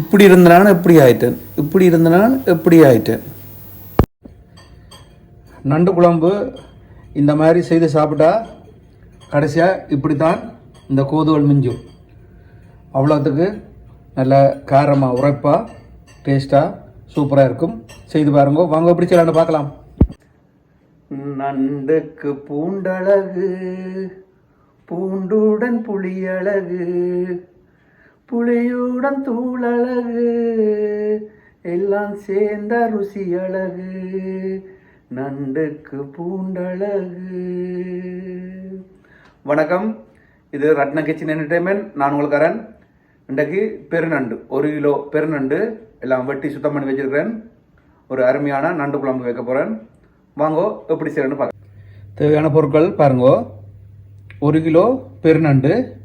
இப்படி இருந்த நான் எப்படி ஆயிட்டேன். இப்படி இருந்த நான் எப்படி ஆயிட்டேன். நண்டு குழம்பு இந்த மாதிரி செய்து சாப்பிட்டா கடைசியாக இப்படி தான் இந்த கோதுவல் மிஞ்சும் அவ்வளோத்துக்கு நல்ல காரமாக உரைப்பாக டேஸ்ட்டாக சூப்பராக இருக்கும். செய்து பாருங்க. வாங்க எப்படி செய்யலான்னு பார்க்கலாம். நண்டுக்கு பூண்டழகு பூண்டுடன் புளியழகு. புளியுடன் தூளழகு. எல்லாம் சேர்ந்த ருசி அழகு நண்டுக்கு பூண்டழகு. வணக்கம். இது ரத்ன கிச்சன் என்டர்டைன்மெண்ட் நான் உங்களுக்காரன் இன்றைக்கு பெருநண்டு. ஒரு கிலோ பெருநண்டு எல்லாம் வெட்டி சுத்தம் பண்ணி வச்சிருக்கிறேன். ஒரு அருமையான நண்டு குழம்பு வைக்க போகிறேன் வாங்கோ எப்படி செய்யணும்னு பார்க்க தேவையான பொருட்கள் பாருங்கோ. ஒரு கிலோ பெருநண்டு.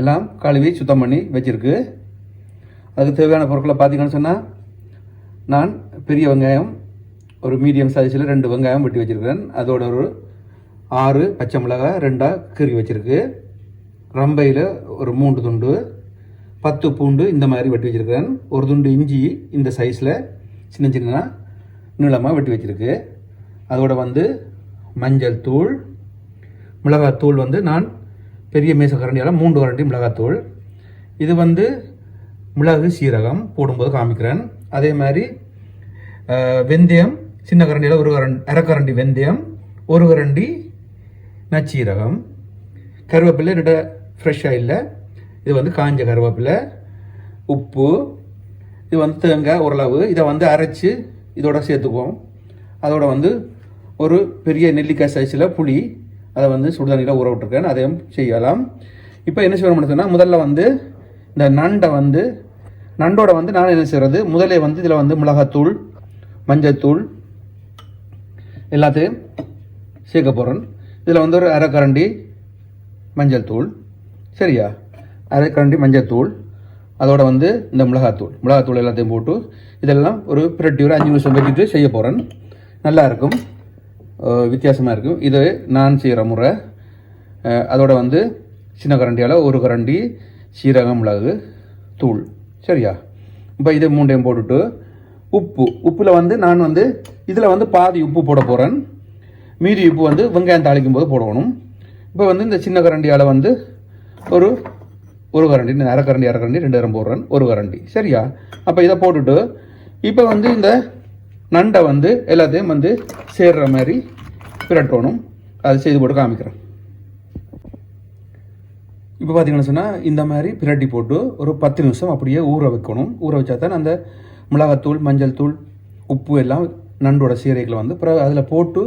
எல்லாம் கழுவி சுத்தம் பண்ணி வச்சிருக்கு. அதுக்கு தேவையான பொருட்களை பார்த்தீங்கன்னு சொன்னால் நான் பெரிய வெங்காயம் ஒரு மீடியம் சைஸில் ரெண்டு வெங்காயம் வெட்டி வச்சுருக்கிறேன். அதோட ஒரு ஆறு பச்சை மிளகாய் ரெண்டாக கீறி வச்சுருக்கு. ரம்பையில் ஒரு மூன்று துண்டு பத்து பூண்டு இந்த மாதிரி வெட்டி வச்சிருக்கிறேன். ஒரு துண்டு இஞ்சி இந்த சைஸில் சின்ன சின்ன நீளமாக வெட்டி வச்சிருக்கு. அதோட வந்து மஞ்சள் தூள் மிளகாத்தூள் வந்து நான் பெரிய மேச கரண்டியால் மூன்று கரண்டி மிளகாத்தூள். இது வந்து மிளகு சீரகம் போடும்போது காமிக்கிறேன். அதே மாதிரி வெந்தயம் சின்ன கரண்டியில் ஒரு கரண்டி அரைக்கரண்டி வெந்தயம் ஒரு கரண்டி நச்சீரகம். கருவேப்பிலை என்னோட ஃப்ரெஷ்ஷாக இல்லை. இது வந்து காஞ்ச கருவேப்பிலை உப்பு இது வந்து தேங்காய் ஓரளவு. இதை வந்து அரைச்சி இதோட சேர்த்துக்குவோம். அதோட வந்து ஒரு பெரிய நெல்லிக்காய் சைஸில் புளி அதை வந்து சுடுதண்ணியில் ஊற விட்டுருக்கேன். அதையும் செய்யலாம். இப்போ என்ன செய்யணும்னு சொன்னால் முதல்ல வந்து இந்த நண்டை வந்து நண்டோட வந்து நான் என்ன செய்கிறது முதலே வந்து இதில் வந்து மிளகாத்தூள் மஞ்சத்தூள் எல்லாத்தையும் சேர்க்க போகிறேன் இதில் வந்து ஒரு அரைக்கரண்டி மஞ்சள் தூள் சரியா? அரைக்கரண்டி மஞ்சள் தூள் அதோட வந்து இந்த மிளகாத்தூள். மிளகாத்தூள் எல்லாத்தையும் போட்டு இதெல்லாம் ஒரு பிரட்டி ஒரு அஞ்சு நிமிஷம் வச்சுட்டு செய்ய போகிறேன் நல்லா இருக்கும். வித்தியாசமாக இருக்கும் இது நான் செய்கிற முறை. அதோட வந்து சின்ன கரண்டியால் ஒரு கரண்டி சீரகம் மிளகு தூள். சரியா? இப்போ இது மூண்டையும் போட்டுட்டு உப்பு. உப்பில் வந்து நான் வந்து இதில் வந்து பாதி உப்பு போட போகிறேன் மீதி உப்பு வந்து வெங்காயம் தாளிக்கும் போது போடணும். இப்போ வந்து இந்த சின்ன கரண்டியால் வந்து ஒரு ஒரு கரண்டி அரை கரண்டி அரை கரண்டி ரெண்டு நேரம் போடுறேன். ஒரு கரண்டி. சரியா? அப்போ இதை போட்டுட்டு இப்போ வந்து இந்த நண்டை வந்து எல்லாத்தையும் வந்து சேர்ற மாதிரி பிரட்டணும். அது செய்து போட்டு காமிக்கிறேன். இப்போ பார்த்தீங்கன்னு சொன்னால் இந்த மாதிரி பிரட்டி போட்டு ஒரு பத்து நிமிஷம் அப்படியே ஊற வைக்கணும். ஊற வச்சா தான் அந்த மிளகாத்தூள் மஞ்சள் தூள் உப்பு எல்லாம் நண்டோட சீரைகளை வந்து பிறகு அதில் போட்டு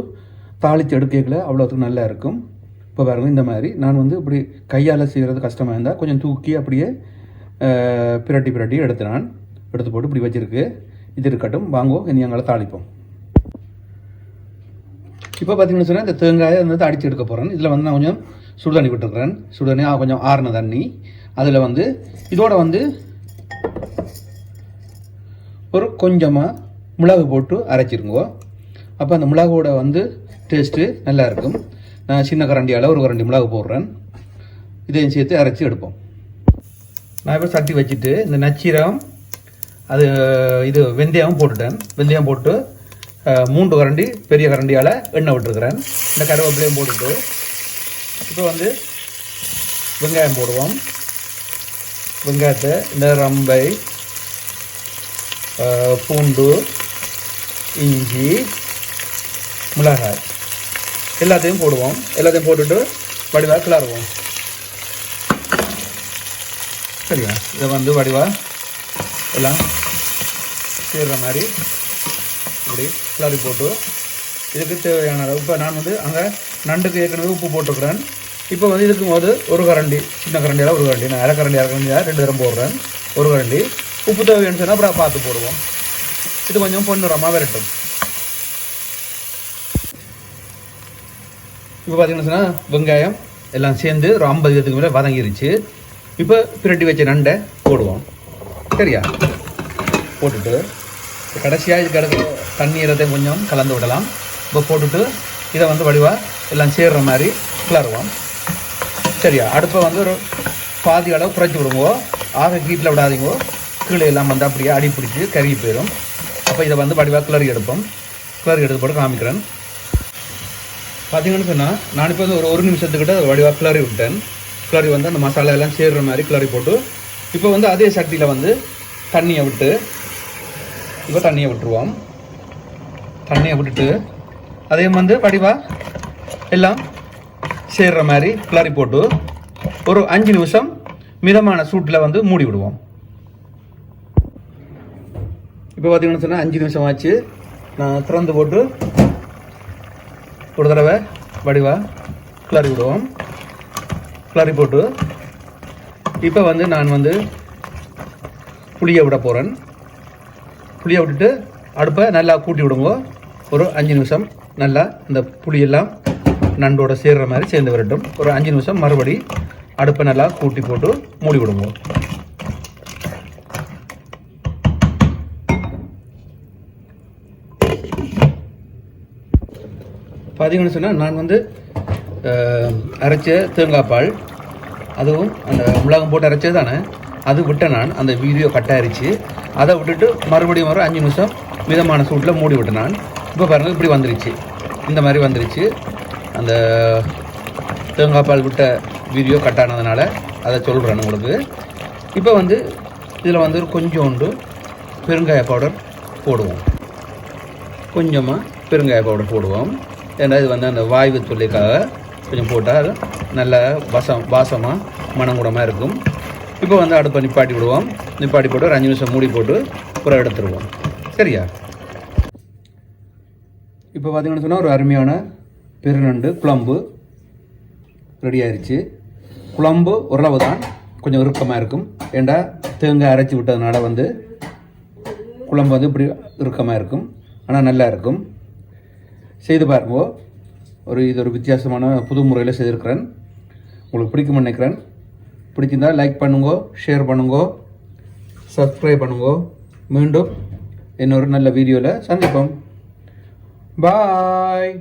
தாளித்து எடுக்கைகளை அவ்வளோத்துக்கு நல்லா இருக்கும். இப்போ பாருங்க இந்த மாதிரி நான் வந்து இப்படி கையால் செய்கிறது கஷ்டமாக இருந்தால் கொஞ்சம் தூக்கி அப்படியே பிரட்டி பிரட்டி எடுத்து நான் எடுத்து போட்டு இப்படி வச்சுருக்கு. இது இருக்கட்டும். வாங்குவோம் இனி எங்களை தாளிப்போம். இப்போ பார்த்தீங்கன்னு சொன்னால் இந்த தேங்காயை வந்து அடித்து எடுக்க போகிறேன் இதில் வந்து நான் கொஞ்சம் சுடு தண்ணி விட்டுருக்குறேன் சுடுதண்ணி தண்ணி கொஞ்சம் ஆறின தண்ணி. அதில் வந்து இதோட வந்து ஒரு கொஞ்சமாக மிளகு போட்டு அரைச்சிருங்கோ. அப்போ அந்த மிளகோட வந்து டேஸ்ட்டு நல்லா இருக்கும். நான் சின்ன கரண்டியால் ஒரு கரண்டி மிளகு போடுறேன். இதையும் சேர்த்து அரைச்சி எடுப்போம். நான் இப்போ சட்டி வச்சுட்டு இந்த நச்சீரகம் அது இது வெந்தயம் போட்டுட்டேன். வெந்தயம் போட்டு மூன்று கரண்டி பெரிய கரண்டியால் எண்ணெய் விட்டுருக்குறேன். இந்த கருவேப்பிலையும் போட்டுட்டு இப்போ வந்து வெங்காயம் போடுவோம். வெங்காயத்தை இந்த ரம்பை பூண்டு இஞ்சி மிளகாய் எல்லாத்தையும் போடுவோம். எல்லாத்தையும் போட்டுட்டு வடிவாக கிளறுவோம். சரியா? இதை வந்து வடிவா எல்லாம் சேர்ற மாதிரி இப்படி கிளறி போட்டு இதுக்கு தேவையான அளவு. இப்போ நான் வந்து அங்கே நண்டுக்கு ஏற்கனவே உப்பு போட்டுக்கிறேன். இப்போ வந்து இதுக்கு போது ஒரு கரண்டி சின்ன கரண்டியால் ஒரு கரண்டி. நான் இறக்கரண்டி கரண்டி ரெண்டு தரம் போடுறேன். ஒரு கரண்டி. உப்பு தேவைன்னு சொன்னால் அப்புறம் பார்த்து போடுவோம். இது கொஞ்சம் பொன்னுரமாக விரட்டும். இப்போ பார்த்தீங்கன்னா சொன்னால் வெங்காயம் எல்லாம் சேர்ந்து ஒரு ஐம்பது விதத்துக்கு மேலே வதங்கிருச்சு. இப்போ பிரட்டி வச்ச நண்டை போடுவோம். சரியா? போட்டுட்டு கடைசியாக இது கிடக்கு தண்ணீரத்தை கொஞ்சம் கலந்து விடலாம். இப்போ போட்டுட்டு இதை வந்து வடிவாக எல்லாம் சேர்கிற மாதிரி கிளறுவோம். சரியா? அடுப்பை வந்து ஒரு பாதி அளவு குறைச்சி விடுங்கோ. ஆக கீட்டில் விடாதீங்கோ. கீழே எல்லாம் வந்து அப்படியே அடி பிடிச்சி கருகி போயிடும் அப்போ இதை வந்து வடிவாக கிளறி எடுப்போம். கிளறி எடுத்து போட்டு காமிக்கிறேன். பார்த்தீங்கன்னு சொன்னால் நான் இப்போ வந்து ஒரு ஒரு நிமிஷத்துக்கிட்ட வடிவாக கிளறி விட்டேன். கிளறி வந்து அந்த மசாலா எல்லாம் சேர்கிற மாதிரி கிளறி போட்டு இப்போ வந்து அதே சட்டியில் வந்து தண்ணியை விட்டு இப்போ தண்ணியை விட்டுருவோம். தண்ணியை விட்டுட்டு அதையும் வந்து வடிவாக எல்லாம் சேர்ற மாதிரி கிளறி போட்டு ஒரு அஞ்சு நிமிஷம் மிதமான சூட்டில் வந்து மூடி விடுவோம். இப்போ பார்த்தீங்கன்னு சொன்னால் அஞ்சு நிமிஷம் ஆச்சு. நான் திறந்து போட்டு ஒரு தடவை வடிவா கிளறி விடுவோம். கிளறி போட்டு இப்போ வந்து நான் வந்து புளியை விட போகிறேன் புளியை விட்டுட்டு அடுப்பை நல்லா கூட்டி விடுங்க. ஒரு அஞ்சு நிமிஷம் நல்லா இந்த புளியெல்லாம் நண்டோட சேர்கிற மாதிரி சேர்ந்து வரட்டும். ஒரு அஞ்சு நிமிஷம் மறுபடி அடுப்பை நல்லா கூட்டி போட்டு மூடி விடுங்க. பார்த்தீங்கன்னு சொன்னால் நான் வந்து அரைச்ச தேங்காய் பால் அதுவும் அந்த மிளகம் போட்டு அரைச்சது தானே அது விட்டேன் நான் அந்த வீடியோ கட்டாயிருச்சு. அதை விட்டுட்டு மறுபடியும் ஒரு அஞ்சு நிமிஷம் மிதமான சூட்டில் மூடி விட்டேன் நான். இப்போ பாருங்கள் இப்படி வந்துருச்சு. இந்த மாதிரி வந்துருச்சு. அந்த தேங்காய் பால் விட்ட வீடியோ கட் ஆனதுனால அதை சொல்கிறேன் உங்களுக்கு. இப்போ வந்து இதில் வந்து ஒரு கொஞ்சோண்டு பெருங்காய பவுடர் போடுவோம். கொஞ்சமாக பெருங்காய பவுடர் போடுவோம். ஏன்னா இது வந்து அந்த வாய்வு தொல்லைக்காக கொஞ்சம் போட்டால் நல்ல வசம் வாசமாக மணங்குடமாக இருக்கும். இப்போ வந்து அடுப்பை நிப்பாட்டி விடுவோம். நிப்பாட்டி போட்டு ஒரு அஞ்சு நிமிஷம் மூடி போட்டு புற எடுத்துருவோம். சரியா? இப்போ பார்த்தீங்கன்னு சொன்னால் ஒரு அருமையான பெருநண்டு குழம்பு ரெடி ஆயிடுச்சு குழம்பு ஓரளவு தான் கொஞ்சம் இறுக்கமாக இருக்கும். ஏண்டா தேங்காய் அரைச்சி விட்டதுனால வந்து குழம்பு வந்து இப்படி இறுக்கமாக இருக்கும். ஆனால் நல்லா இருக்கும். செய்து பாருங்கோ. ஒரு இது ஒரு வித்தியாசமான புது முறையில் செய்திருக்கிறேன். உங்களுக்கு பிடிக்கும்னு நினைக்கிறேன். பிடிச்சிருந்தா லைக் பண்ணுங்க ஷேர் பண்ணுங்க. சப்ஸ்கிரைப் பண்ணுவோம் மீண்டும் இன்னொரு நல்ல வீடியோவில் சந்திப்போம். பாய்